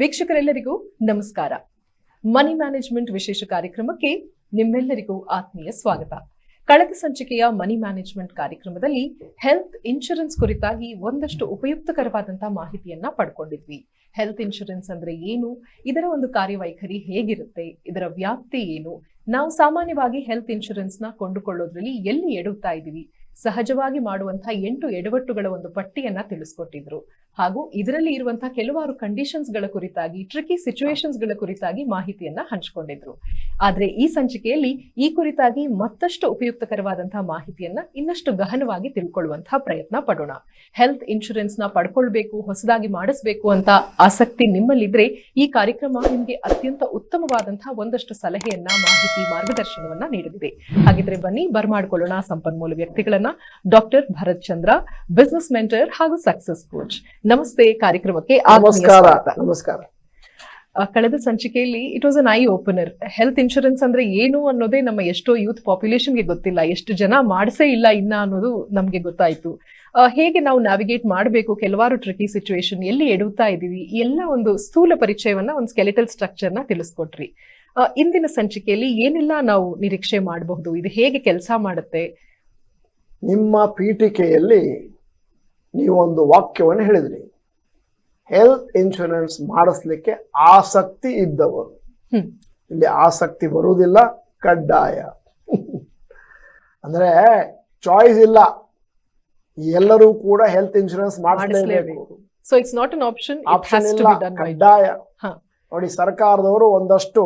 ವೀಕ್ಷಕರೆಲ್ಲರಿಗೂ ನಮಸ್ಕಾರ. ಮನಿ ಮ್ಯಾನೇಜ್ಮೆಂಟ್ ವಿಶೇಷ ಕಾರ್ಯಕ್ರಮಕ್ಕೆ ನಿಮ್ಮೆಲ್ಲರಿಗೂ ಆತ್ಮೀಯ ಸ್ವಾಗತ. ಕಳೆದ ಸಂಚಿಕೆಯ ಮನಿ ಮ್ಯಾನೇಜ್ಮೆಂಟ್ ಕಾರ್ಯಕ್ರಮದಲ್ಲಿ ಹೆಲ್ತ್ ಇನ್ಶೂರೆನ್ಸ್ ಕುರಿತಾಗಿ ಒಂದಷ್ಟು ಉಪಯುಕ್ತಕರವಾದಂತಹ ಮಾಹಿತಿಯನ್ನ ಪಡ್ಕೊಂಡಿದ್ವಿ. ಹೆಲ್ತ್ ಇನ್ಶೂರೆನ್ಸ್ ಅಂದ್ರೆ ಏನು? ಇದರ ಒಂದು ಕಾರ್ಯವೈಖರಿ ಹೇಗಿರುತ್ತೆ? ಇದರ ವ್ಯಾಪ್ತಿ ಏನು? ನಾವು ಸಾಮಾನ್ಯವಾಗಿ ಹೆಲ್ತ್ ಇನ್ಶೂರೆನ್ಸ್ನ ಕೊಂಡುಕೊಳ್ಳೋದ್ರಲ್ಲಿ ಎಲ್ಲಿ ಎಡುತ್ತಾ ಇದ್ದೀವಿ ಸಹಜವಾಗಿ ಮಾಡುವಂತಹ ಎಂಟು ಎಡವಟ್ಟುಗಳ ಒಂದು ಪಟ್ಟಿಯನ್ನ ತಿಳಿಸ್ಕೊಟ್ಟಿದ್ರು. ಹಾಗೂ ಇದರಲ್ಲಿ ಇರುವಂತಹ ಕೆಲವಾರು ಕಂಡೀಷನ್ಸ್ಗಳ ಕುರಿತಾಗಿ ಟ್ರಿಕಿ ಸಿಚುವೇಶನ್ಸ್ಗಳ ಕುರಿತಾಗಿ ಮಾಹಿತಿಯನ್ನ ಹಂಚಿಕೊಂಡಿದ್ರು. ಆದ್ರೆ ಈ ಸಂಚಿಕೆಯಲ್ಲಿ ಈ ಕುರಿತಾಗಿ ಮತ್ತಷ್ಟು ಉಪಯುಕ್ತಕರವಾದಂತಹ ಮಾಹಿತಿಯನ್ನ ಇನ್ನಷ್ಟು ಗಹನವಾಗಿ ತಿಳ್ಕೊಳ್ಳುವಂತಹ ಪ್ರಯತ್ನ ಪಡೋಣ. ಹೆಲ್ತ್ ಇನ್ಶೂರೆನ್ಸ್ನ ಪಡ್ಕೊಳ್ಬೇಕು, ಹೊಸದಾಗಿ ಮಾಡಿಸ್ಬೇಕು ಅಂತ ಆಸಕ್ತಿ ನಿಮ್ಮಲ್ಲಿದ್ರೆ ಈ ಕಾರ್ಯಕ್ರಮ ನಿಮಗೆ ಅತ್ಯಂತ ಉತ್ತಮವಾದಂತಹ ಒಂದಷ್ಟು ಸಲಹೆಯನ್ನ, ಮಾಹಿತಿ, ಮಾರ್ಗದರ್ಶನವನ್ನ ನೀಡಲಿದೆ. ಹಾಗಿದ್ರೆ ಬನ್ನಿ, ಬರ್ಮಾಡ್ಕೊಳ್ಳೋಣ ಸಂಪನ್ಮೂಲ ವ್ಯಕ್ತಿಗಳನ್ನ. Doctor Bharath Chandra business mentor ಹಾಗೂ ಸಕ್ಸಸ್ ಕೋಚ್ ನಮಸ್ತೆ ಕಾರ್ಯಕ್ರಮಕ್ಕೆ ನಮಸ್ಕಾರ. ನಮಸ್ಕಾರ. ಕಳೆದ ಸಂಚಿಕೆಯಲ್ಲಿ it was an eye opener health insurance ಅಂದ್ರೆ ಏನು ಅನ್ನೋದೇ ನಮ್ಮ ಎಷ್ಟೋ ಯೂತ್ ಪಾಪ್ಯುಲೇಷನ್ಗೆ ಗೊತ್ತಿಲ್ಲ. ಎಷ್ಟು ಜನ ಮಾಡಿಸೇ ಇಲ್ಲ ಇನ್ನ ಅನ್ನೋದು ನಮ್ಗೆ ಗೊತ್ತಾಯ್ತು. ಹೇಗೆ ನಾವು ನ್ಯಾವಿಗೇಟ್ ಮಾಡಬೇಕು? ಕೆಲವಾರು ಟ್ರಿಕಿ ಸಿಚುವೇಶನ್ ಎಲ್ಲಿ ಎಡುತ್ತಾ ಇದೀವಿ ಈ ಎಲ್ಲ ಒಂದು ಸ್ಥೂಲ ಪರಿಚಯವನ್ನ ಒಂದು ಸ್ಕೆಲಿಟಲ್ ಸ್ಟ್ರಕ್ಚರ್ನ ತಿಳಿಸ್ಕೊಟ್ರಿ. ಇಂದಿನ ಸಂಚಿಕೆಯಲ್ಲಿ ಏನೆಲ್ಲ ನಾವು ನಿರೀಕ್ಷೆ ಮಾಡಬಹುದು? ಇದು ಹೇಗೆ ಕೆಲಸ ಮಾಡುತ್ತೆ? ನಿಮ್ಮ ಪೀಠಿಕೆಯಲ್ಲಿ ನೀವೊಂದು ವಾಕ್ಯವನ್ನು ಹೇಳಿದ್ರಿ. ಹೆಲ್ತ್ ಇನ್ಶೂರೆನ್ಸ್ ಮಾಡಿಸ್ಲಿಕ್ಕೆ ಆಸಕ್ತಿ ಇದ್ದವರು. ಇಲ್ಲಿ ಆಸಕ್ತಿ ಬರುವುದಿಲ್ಲ ಕಡ್ಡಾಯ. ಅಂದ್ರೆ ಚಾಯ್ಸ್ ಇಲ್ಲ. ಎಲ್ಲರೂ ಕೂಡ health insurance ಮಾಡಿಸಲೇಬೇಕು. So it's not an option option ಇಲ್ಲ ಕಡ್ಡಾಯ. ನೋಡಿ ಸರ್ಕಾರದವರು ಒಂದಷ್ಟು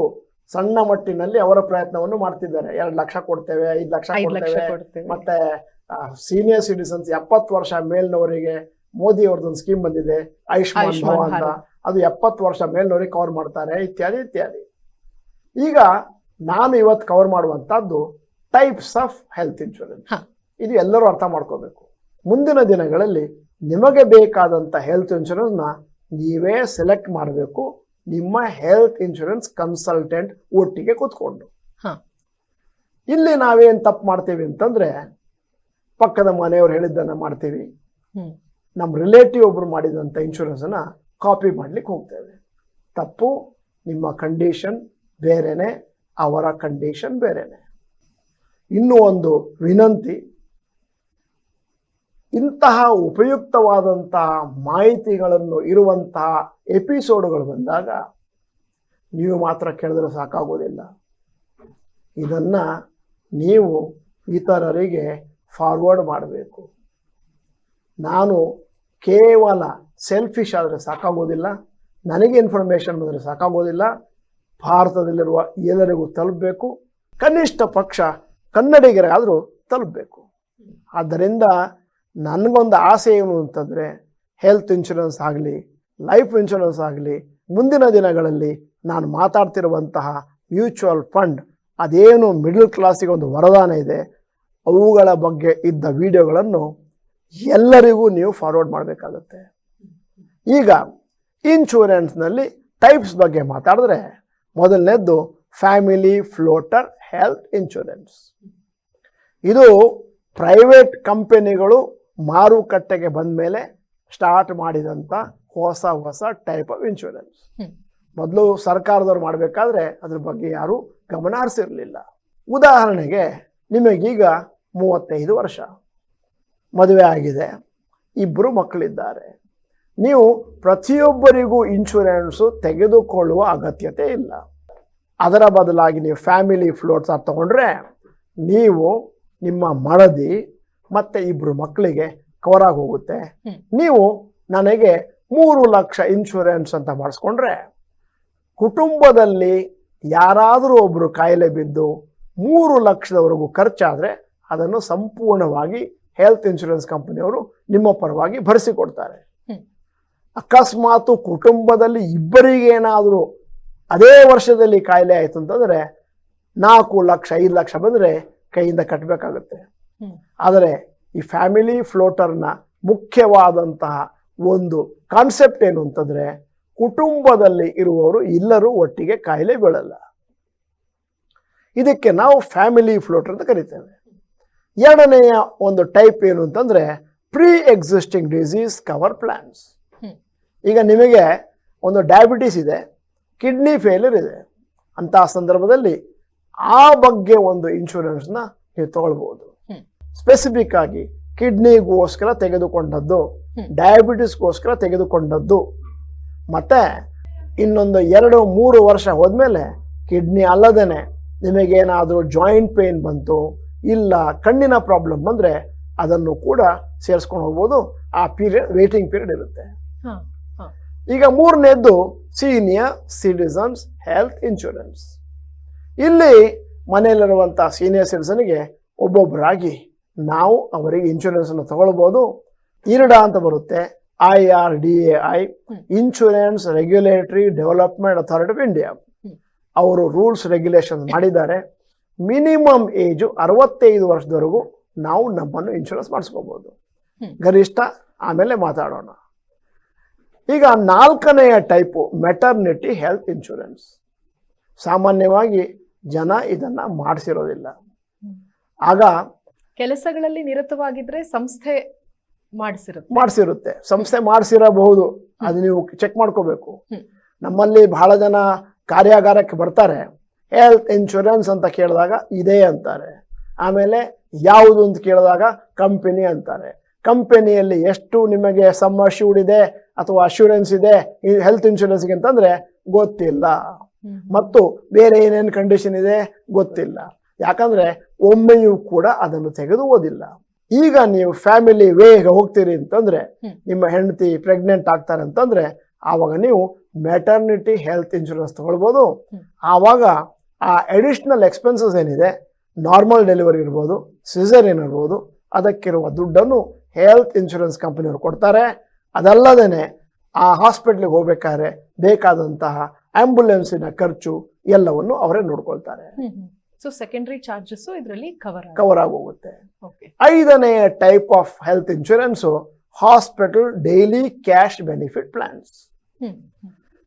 ಸಣ್ಣ ಮಟ್ಟಿನಲ್ಲಿ ಅವರ ಪ್ರಯತ್ನವನ್ನು ಮಾಡ್ತಿದ್ದಾರೆ. ಎರಡು ಲಕ್ಷ ಕೊಡ್ತೇವೆ ಐದು ಲಕ್ಷ ಕೊಡ್ತೇವೆ. ಕೊಡ್ತೇವೆ. ಮತ್ತೆ ಸೀನಿಯರ್ ಸಿಟಿಸನ್ಸ್ ಎಪ್ಪತ್ತು ವರ್ಷ ಮೇಲ್ನವರಿಗೆ ಮೋದಿ ಅವ್ರದ್ದೊಂದು ಸ್ಕೀಮ್ ಬಂದಿದೆ ಆಯುಷ್ಮಾನ್ ಭವ ಅಂತ. ಅದು ಎಪ್ಪತ್ತು ವರ್ಷ ಮೇಲ್ನವರಿಗೆ ಕವರ್ ಮಾಡ್ತಾರೆ ಇತ್ಯಾದಿ ಇತ್ಯಾದಿ. ಈಗ ನಾನು ಇವತ್ತು ಕವರ್ ಮಾಡುವಂಥದ್ದು ಟೈಪ್ಸ್ ಆಫ್ ಹೆಲ್ತ್ ಇನ್ಶೂರೆನ್ಸ್ ಇದು ಎಲ್ಲರೂ ಅರ್ಥ ಮಾಡ್ಕೋಬೇಕು. ಮುಂದಿನ ದಿನಗಳಲ್ಲಿ ನಿಮಗೆ ಬೇಕಾದಂಥ ಹೆಲ್ತ್ ಇನ್ಶೂರೆನ್ಸ್ನ ನ ನೀವೇ ಸೆಲೆಕ್ಟ್ ಮಾಡಬೇಕು. ನಿಮ್ಮ ಹೆಲ್ತ್ ಇನ್ಶೂರೆನ್ಸ್ ಕನ್ಸಲ್ಟೆಂಟ್ ಒಟ್ಟಿಗೆ ಕೂತ್ಕೊಂಡು. ಹಾ. ಇಲ್ಲಿ ನಾವೇನು ತಪ್ಪು ಮಾಡ್ತೀವಿ ಅಂತಂದ್ರೆ ಪಕ್ಕದ ಮನೆಯವ್ರು ಹೇಳಿದ್ದನ್ನು ಮಾಡ್ತೀವಿ. ನಮ್ಮ ರಿಲೇಟಿವ್ ಒಬ್ರು ಮಾಡಿದಂಥ ಇನ್ಶೂರೆನ್ಸನ್ನು ಕಾಪಿ ಮಾಡ್ಲಿಕ್ಕೆ ಹೋಗ್ತೇವೆ. ತಪ್ಪು, ನಿಮ್ಮ ಕಂಡೀಷನ್ ಬೇರೆನೆ, ಅವರ ಕಂಡೀಷನ್ ಬೇರೆನೆ. ಇನ್ನೂ ಒಂದು ವಿನಂತಿ, ಇಂತಹ ಉಪಯುಕ್ತವಾದಂತಹ ಮಾಹಿತಿಗಳನ್ನು ಇರುವಂತಹ ಎಪಿಸೋಡ್ಗಳು ಬಂದಾಗ ನೀವು ಮಾತ್ರ ಕೇಳಿದ್ರೆ ಸಾಕಾಗೋದಿಲ್ಲ. ಇದನ್ನು ನೀವು ಇತರರಿಗೆ ಫಾರ್ವರ್ಡ್ ಮಾಡಬೇಕು. ನಾನು ಕೇವಲ ಸೆಲ್ಫಿಶ್ ಆದರೆ ಸಾಕಾಗೋದಿಲ್ಲ, ನನಗೆ ಇನ್ಫಾರ್ಮೇಷನ್ ಬಂದರೆ ಸಾಕಾಗೋದಿಲ್ಲ, ಭಾರತದಲ್ಲಿರುವ ಎಲ್ಲರಿಗೂ ತಲುಪಬೇಕು, ಕನಿಷ್ಠ ಪಕ್ಷ ಕನ್ನಡಿಗರಾದರೂ ತಲುಪಬೇಕು. ಆದ್ದರಿಂದ ನನಗೊಂದು ಆಸೆ ಏನು ಅಂತಂದರೆ ಹೆಲ್ತ್ ಇನ್ಶೂರೆನ್ಸ್ ಆಗಲಿ ಲೈಫ್ ಇನ್ಶೂರೆನ್ಸ್ ಆಗಲಿ, ಮುಂದಿನ ದಿನಗಳಲ್ಲಿ ನಾನು ಮಾತಾಡ್ತಿರುವಂತಹ ಮ್ಯೂಚುವಲ್ ಫಂಡ್ ಅದೇನು ಮಿಡಲ್ ಕ್ಲಾಸಿಗೆ ಒಂದು ವರದಾನ ಇದೆ, ಅವುಗಳ ಬಗ್ಗೆ ಇದ್ದ ವಿಡಿಯೋಗಳನ್ನು ಎಲ್ಲರಿಗೂ ನೀವು ಫಾರ್ವರ್ಡ್ ಮಾಡಬೇಕಾಗತ್ತೆ. ಈಗ ಇನ್ಶೂರೆನ್ಸ್ನಲ್ಲಿ ಟೈಪ್ಸ್ ಬಗ್ಗೆ ಮಾತಾಡಿದ್ರೆ ಮೊದಲನೇದ್ದು ಫ್ಯಾಮಿಲಿ ಫ್ಲೋಟರ್ ಹೆಲ್ತ್ ಇನ್ಶೂರೆನ್ಸ್ ಇದು ಪ್ರೈವೇಟ್ ಕಂಪನಿಗಳು ಮಾರುಕಟ್ಟೆಗೆ ಬಂದ ಮೇಲೆ ಸ್ಟಾರ್ಟ್ ಮಾಡಿದಂಥ ಹೊಸ ಹೊಸ ಟೈಪ್ ಆಫ್ ಇನ್ಶೂರೆನ್ಸ್ ಮೊದಲು ಸರ್ಕಾರದವ್ರು ಮಾಡಬೇಕಾದ್ರೆ ಅದ್ರ ಬಗ್ಗೆ ಯಾರೂ ಗಮನ ಹರಿಸಿರಲಿಲ್ಲ ಉದಾಹರಣೆಗೆ ನಿಮಗೀಗ ಮೂವತ್ತೈದು ವರ್ಷ. ಮದುವೆ ಆಗಿದೆ. ಇಬ್ಬರು ಮಕ್ಕಳಿದ್ದಾರೆ. ನೀವು ಪ್ರತಿಯೊಬ್ಬರಿಗೂ ಇನ್ಶೂರೆನ್ಸು ತೆಗೆದುಕೊಳ್ಳುವ ಅಗತ್ಯತೆ ಇಲ್ಲ. ಅದರ ಬದಲಾಗಿ ನೀವು ಫ್ಯಾಮಿಲಿ ಫ್ಲೋಟ್ಸ್ ತಗೊಂಡ್ರೆ ನೀವು ನಿಮ್ಮ ಮಡದಿ ಮತ್ತು ಇಬ್ಬರು ಮಕ್ಕಳಿಗೆ ಕವರ್ ಆಗಿ ಹೋಗುತ್ತೆ. ನೀವು ನನಗೆ ಮೂರು ಲಕ್ಷ ಇನ್ಶೂರೆನ್ಸ್ ಅಂತ ಮಾಡಿಸ್ಕೊಂಡ್ರೆ ಕುಟುಂಬದಲ್ಲಿ ಯಾರಾದರೂ ಒಬ್ಬರು ಕಾಯಿಲೆ ಬಿದ್ದು ಮೂರು ಲಕ್ಷದವರೆಗೂ ಖರ್ಚಾದರೆ ಅದನ್ನು ಸಂಪೂರ್ಣವಾಗಿ ಹೆಲ್ತ್ ಇನ್ಶೂರೆನ್ಸ್ ಕಂಪನಿಯವರು ನಿಮ್ಮ ಪರವಾಗಿ ಭರಿಸಿಕೊಡ್ತಾರೆ. ಅಕಸ್ಮಾತ್ ಕುಟುಂಬದಲ್ಲಿ ಇಬ್ಬರಿಗೇನಾದರೂ ಅದೇ ವರ್ಷದಲ್ಲಿ ಕಾಯಿಲೆ ಆಯಿತು ಅಂತಂದರೆ ನಾಲ್ಕು ಲಕ್ಷ ಐದು ಲಕ್ಷ ಬಂದರೆ ಕೈಯಿಂದ ಕಟ್ಟಬೇಕಾಗುತ್ತೆ ಆದರೆ ಈ ಫ್ಯಾಮಿಲಿ ಫ್ಲೋಟರ್ನ ಮುಖ್ಯವಾದಂತಹ ಒಂದು ಕಾನ್ಸೆಪ್ಟ್ ಏನು ಅಂತಂದರೆ ಕುಟುಂಬದಲ್ಲಿ ಇರುವವರು ಎಲ್ಲರೂ ಒಟ್ಟಿಗೆ ಕಾಯಿಲೆ ಬೀಳಲ್ಲ. ಇದಕ್ಕೆ ನಾವು ಫ್ಯಾಮಿಲಿ ಫ್ಲೋಟರ್ ಅಂತ ಕರಿತೇವೆ. ಎರಡನೆಯ ಒಂದು ಟೈಪ್ ಏನು ಅಂತಂದ್ರೆ pre existing disease cover plans ಈಗ ನಿಮಗೆ ಒಂದು ಡಯಾಬಿಟಿಸ್ ಇದೆ ಕಿಡ್ನಿ ಫೇಲ್ಯೂರ್ ಇದೆ. ಅಂತಹ ಸಂದರ್ಭದಲ್ಲಿ ಆ ಬಗ್ಗೆ ಒಂದು ಇನ್ಶೂರೆನ್ಸ್ನ ನೀವು ತಗೊಳ್ಬೋದು. ಸ್ಪೆಸಿಫಿಕ್ ಆಗಿ ಕಿಡ್ನಿಗೋಸ್ಕರ ತೆಗೆದುಕೊಂಡದ್ದು ಡಯಾಬಿಟೀಸ್ಗೋಸ್ಕರ ತೆಗೆದುಕೊಂಡದ್ದು. ಮತ್ತೆ ಇನ್ನೊಂದು ಎರಡು ಮೂರು ವರ್ಷ ಹೋದ್ಮೇಲೆ ಕಿಡ್ನಿ ಅಲ್ಲದೇನೆ ನಿಮಗೇನಾದರೂ ಜಾಯಿಂಟ್ ಪೇನ್ ಬಂತು ಇಲ್ಲ ಕಣ್ಣಿನ ಪ್ರಾಬ್ಲಮ್ ಬಂದರೆ ಅದನ್ನು ಕೂಡ ಸೇರಿಸ್ಕೊಂಡು ಹೋಗ್ಬೋದು. ಆ ಪೀರಿಯಡ್ ವೇಟಿಂಗ್ ಪೀರಿಯಡ್ ಇರುತ್ತೆ. ಈಗ ಮೂರನೇದ್ದು ಸೀನಿಯರ್ ಸಿಟಿಸನ್ಸ್ ಹೆಲ್ತ್ ಇನ್ಶೂರೆನ್ಸ್ ಇಲ್ಲಿ ಮನೆಯಲ್ಲಿರುವಂಥ ಸೀನಿಯರ್ ಸಿಟಿಸನ್ಗೆ ಒಬ್ಬೊಬ್ಬರಾಗಿ ನಾವು ಅವರಿಗೆ ಇನ್ಶೂರೆನ್ಸನ್ನು ತಗೊಳ್ಬೋದು. ಇರಡ ಅಂತ ಬರುತ್ತೆ. I R D A I. Insurance regulatory development authority of India ಅವರು ರೂಲ್ಸ್ ರೆಗ್ಯುಲೇಷನ್ ಮಾಡಿದ್ದಾರೆ. ಮಿನಿಮಮ್ ಏಜು ಅರವತ್ತೈದು ವರ್ಷದವರೆಗೂ ನಾವು ನಮ್ಮನ್ನು ಇನ್ಶೂರೆನ್ಸ್ ಮಾಡಿಸ್ಕೋಬೋದು. ಗರಿಷ್ಠ ಆಮೇಲೆ ಮಾತಾಡೋಣ. ಈಗ ನಾಲ್ಕನೆಯ ಟೈಪು ಮೆಟರ್ನಿಟಿ ಹೆಲ್ತ್ ಇನ್ಶೂರೆನ್ಸ್ ಸಾಮಾನ್ಯವಾಗಿ ಜನ ಇದನ್ನ ಮಾಡಿಸಿರೋದಿಲ್ಲ. ಆಗ ಕೆಲಸಗಳಲ್ಲಿ ನಿರತವಾಗಿದ್ರೆ ಸಂಸ್ಥೆ ಮಾಡಿಸಿರುತ್ತೆ. ಮಾಡಿಸಿರುತ್ತೆ. ಸಂಸ್ಥೆ ಮಾಡಿಸಿರಬಹುದು. ಅದು ನೀವು ಚೆಕ್ ಮಾಡ್ಕೋಬೇಕು. ನಮ್ಮಲ್ಲಿ ಬಹಳ ಜನ ಕಾರ್ಯಾಗಾರಕ್ಕೆ ಬರ್ತಾರೆ. ಹೆಲ್ತ್ ಇನ್ಶೂರೆನ್ಸ್ ಅಂತ ಕೇಳಿದಾಗ ಇದೆ ಅಂತಾರೆ. ಆಮೇಲೆ ಯಾವುದು ಅಂತ ಕೇಳಿದಾಗ ಕಂಪನಿ ಅಂತಾರೆ. ಕಂಪನಿಯಲ್ಲಿ ಎಷ್ಟು ನಿಮಗೆ ಸಮ್ ಅಶ್ಯೂರ್ಡ್ ಇದೆ ಅಥವಾ ಅಶ್ಯೂರೆನ್ಸ್ ಇದೆ ಹೆಲ್ತ್ ಇನ್ಶೂರೆನ್ಸ್ಗೆ ಅಂತಂದ್ರೆ ಗೊತ್ತಿಲ್ಲ. ಮತ್ತು ಬೇರೆ ಏನೇನು ಕಂಡೀಷನ್ ಇದೆ ಗೊತ್ತಿಲ್ಲ. ಯಾಕಂದ್ರೆ ಒಮ್ಮೆಯೂ ಕೂಡ ಅದನ್ನು ತೆಗೆದು ಓದಿಲ್ಲ ಈಗ ನೀವು ಫ್ಯಾಮಿಲಿ ವೇಗ ಹೋಗ್ತೀರಿ ಅಂತಂದ್ರೆ ನಿಮ್ಮ ಹೆಂಡತಿ ಪ್ರೆಗ್ನೆಂಟ್ ಆಗ್ತಾರೆ ಅಂತಂದ್ರೆ ಆವಾಗ ನೀವು ಮೆಟರ್ನಿಟಿ ಹೆಲ್ತ್ ಇನ್ಶೂರೆನ್ಸ್ ತಗೊಳ್ಬೋದು. ಆವಾಗ ಆ ಅಡಿಷ್ನಲ್ ಎಕ್ಸ್ಪೆನ್ಸಸ್ ಏನಿದೆ? ನಾರ್ಮಲ್ ಡೆಲಿವರಿ ಇರ್ಬೋದು ಸಿಸರ್ ಇರ್ಬೋದು ಅದಕ್ಕಿರುವ ದುಡ್ಡನ್ನು ಹೆಲ್ತ್ ಇನ್ಶೂರೆನ್ಸ್ ಕಂಪನಿಯವರು ಕೊಡ್ತಾರೆ. ಅದಲ್ಲದೇನೆ ಆ ಹಾಸ್ಪಿಟ್ಲಿಗೆ ಹೋಗ್ಬೇಕಾದ್ರೆ ಬೇಕಾದಂತಹ ಆಂಬ್ಯುಲೆನ್ಸಿನ ಖರ್ಚು ಎಲ್ಲವನ್ನು ಅವರೇ ನೋಡ್ಕೊಳ್ತಾರೆ. ಸೊ ಸೆಕೆಂಡರಿ ಚಾರ್ಜಸ್ ಇದರಲ್ಲಿ ಕವರ್ ಕವರ್ ಆಗೋಗುತ್ತೆ. ಓಕೆ ಐದನೆಯ type of health insurance hospital daily cash benefit plans.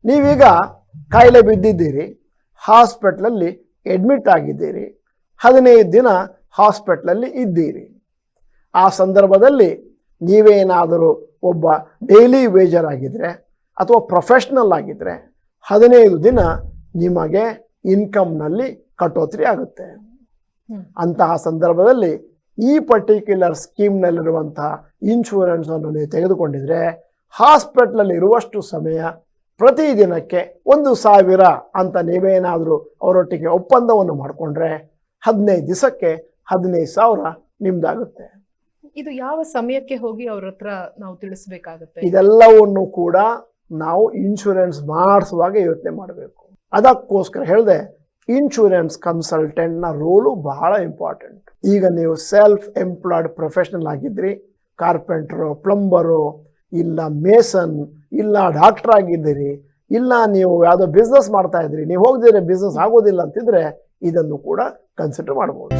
ನೀವೀಗ ಕಾಯಿಲೆ ಬಿದ್ದಿದ್ದೀರಿ ಹಾಸ್ಪಿಟ್ಲಲ್ಲಿ ಎಡ್ಮಿಟ್ ಆಗಿದ್ದೀರಿ. ಹದಿನೈದು ದಿನ ಹಾಸ್ಪಿಟ್ಲಲ್ಲಿ ಇದ್ದೀರಿ. ಆ ಸಂದರ್ಭದಲ್ಲಿ ನೀವೇನಾದರೂ ಒಬ್ಬ ಡೈಲಿ ವೇಜರ್ ಆಗಿದ್ದರೆ ಅಥವಾ ಪ್ರೊಫೆಷ್ನಲ್ ಆಗಿದ್ದರೆ ಹದಿನೈದು ದಿನ ನಿಮಗೆ ಇನ್ಕಮ್ನಲ್ಲಿ ಕಟೋತ್ರಿ ಆಗುತ್ತೆ. ಅಂತಹ ಸಂದರ್ಭದಲ್ಲಿ ಈ ಪರ್ಟಿಕ್ಯುಲರ್ ಸ್ಕೀಮ್ನಲ್ಲಿರುವಂತಹ ಇನ್ಶೂರೆನ್ಸನ್ನು ನೀವು ತೆಗೆದುಕೊಂಡಿದ್ರೆ ಹಾಸ್ಪಿಟ್ಲಲ್ಲಿ ಇರುವಷ್ಟು ಸಮಯ ಪ್ರತಿದಿನಕ್ಕೆ ಒಂದು ಸಾವಿರ ಅಂತ ನೀವೇನಾದರೂ ಅವರೊಟ್ಟಿಗೆ ಒಪ್ಪಂದವನ್ನು ಮಾಡಿಕೊಂಡ್ರೆ ಹದಿನೈದು ದಿವಸಕ್ಕೆ ಹದಿನೈದು ಸಾವಿರ ನಿಮ್ದಾಗುತ್ತೆ. ಇದು ಯಾವ ಸಮಯಕ್ಕೆ ಹೋಗಿ ಅವ್ರ ಹತ್ರ ನಾವು ತಿಳಿಸಬೇಕಾಗುತ್ತೆ? ಇದೆಲ್ಲವನ್ನು ಕೂಡ ನಾವು ಇನ್ಶೂರೆನ್ಸ್ ಮಾಡಿಸುವಾಗ ಯೋಚನೆ ಮಾಡಬೇಕು. ಅದಕ್ಕೋಸ್ಕರ ಹೇಳಿದೆ ಇನ್ಶೂರೆನ್ಸ್ ಕನ್ಸಲ್ಟೆಂಟ್ನ ರೋಲು ಬಹಳ ಇಂಪಾರ್ಟೆಂಟ್ ಈಗ ನೀವು ಸೆಲ್ಫ್ ಎಂಪ್ಲಾಯ್ಡ್ ಪ್ರೊಫೆಷನಲ್ ಆಗಿದ್ರಿ ಕಾರ್ಪೆಂಟ್ರು ಪ್ಲಂಬರು ಇಲ್ಲ ಮೇಸನ್ ಇಲ್ಲ ಡಾಕ್ಟರ್ ಆಗಿದ್ದೀರಿ, ಇಲ್ಲ ನೀವು ಯಾವುದೋ ಬಿಸ್ನೆಸ್ ಮಾಡ್ತಾ ಇದ್ದೀರಿ, ನೀವು ಹೋಗದಿದ್ರೆ ಬಿಸ್ನೆಸ್ ಆಗೋದಿಲ್ಲ ಅಂತಿದ್ರೆ ಇದನ್ನು ಕೂಡ ಕನ್ಸಿಡರ್ ಮಾಡ್ಬೋದು.